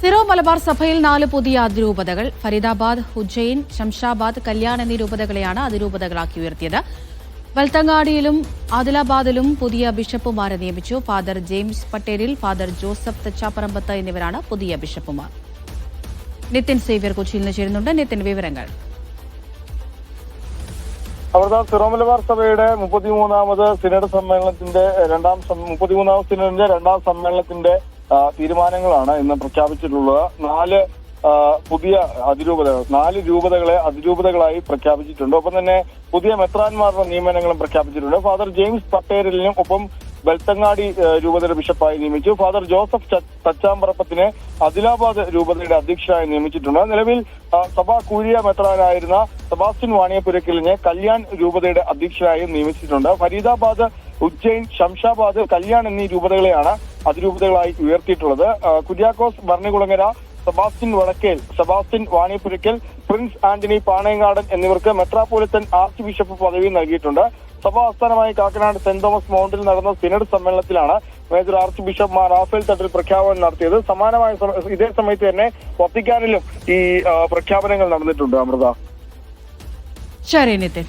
Syro Malabar സഭയിൽ നാല് പുതിയ അതിരൂപതകൾ ഫരീദാബാദ് ഉജ്ജയിൻ ശംഷാബാദ് കല്യാൺ എന്നീ രൂപതകളെയാണ് അതിരൂപതകളാക്കി ഉയർത്തിയത്. വൽത്തങ്ങാടിയിലും ആദിലാബാദിലും പുതിയ ബിഷപ്പുമാരെ നിയമിച്ചു. Father James പട്ടേലിൽ father Joseph Thachaparambath എന്നിവരാണ് പുതിയ ബിഷപ്പുമാർ. നിതിൻ സേവ്യർ കൊച്ചിയിൽ നിന്ന് ചേരുന്നുണ്ട്. നിതിൻ വിവരങ്ങൾ. അവിടുത്തെ സിറോമലബാർ സഭയുടെ മുപ്പത്തിമൂന്നാമത് സിനഡ് സമ്മേളനത്തിന്റെ രണ്ടാം മുപ്പത്തിമൂന്നാമത് സിനഡിന്റെ രണ്ടാം സമ്മേളനത്തിന്റെ തീരുമാനങ്ങളാണ് ഇന്ന് പ്രഖ്യാപിച്ചിട്ടുള്ളത്. നാല് പുതിയ അതിരൂപതകൾ നാല് രൂപതകളെ അതിരൂപതകളായി പ്രഖ്യാപിച്ചിട്ടുണ്ട്. ഒപ്പം തന്നെ പുതിയ മെത്രാന്മാരുടെ നിയമനങ്ങളും പ്രഖ്യാപിച്ചിട്ടുണ്ട്. ഫാദർ ജെയിംസ് പട്ടേരലിനും ഒപ്പം ബെൽത്തങ്ങാടി രൂപതയുടെ ബിഷപ്പായി നിയമിച്ചു. ഫാദർ ജോസഫ് തച്ചാമ്പറപ്പത്തിനെ അദിലാബാദ് രൂപതയുടെ അധ്യക്ഷനായി നിയമിച്ചിട്ടുണ്ട്. നിലവിൽ സഭാ കൂരിയ മെത്രാനായിരുന്ന സെബാസ്റ്റ്യൻ വാണിയപുരക്കലിനെ കല്യാൺ രൂപതയുടെ അധ്യക്ഷനായും നിയമിച്ചിട്ടുണ്ട്. ഫരീദാബാദ് ഉജ്ജയിൻ ശംഷാബാദ് കല്യാൺ എന്നീ രൂപതകളെയാണ് അതിരൂപതകളായി ഉയർത്തിയിട്ടുള്ളത്. Kuriakose Bharanikulangara Sebastian Vadakkel Sebastian Vanipurackal Prince Antony Panayangadan എന്നിവർക്ക് മെത്രാപോലിത്തൻ ആർച്ച് ബിഷപ്പ് പദവി നൽകിയിട്ടുണ്ട്. സഭാ ആസ്ഥാനമായ കാക്കനാട് സെന്റ് തോമസ് മൗണ്ടിൽ നടന്ന സിനഡ് സമ്മേളനത്തിലാണ് major arch bishop Mar Raphael Thattil പ്രഖ്യാപനം നടത്തിയത്. സമാനമായ ഇതേ സമയത്ത് തന്നെ വത്തിക്കാനിലും ഈ പ്രഖ്യാപനങ്ങൾ നടന്നിട്ടുണ്ട് അമൃത. ശരി നിതിൻ.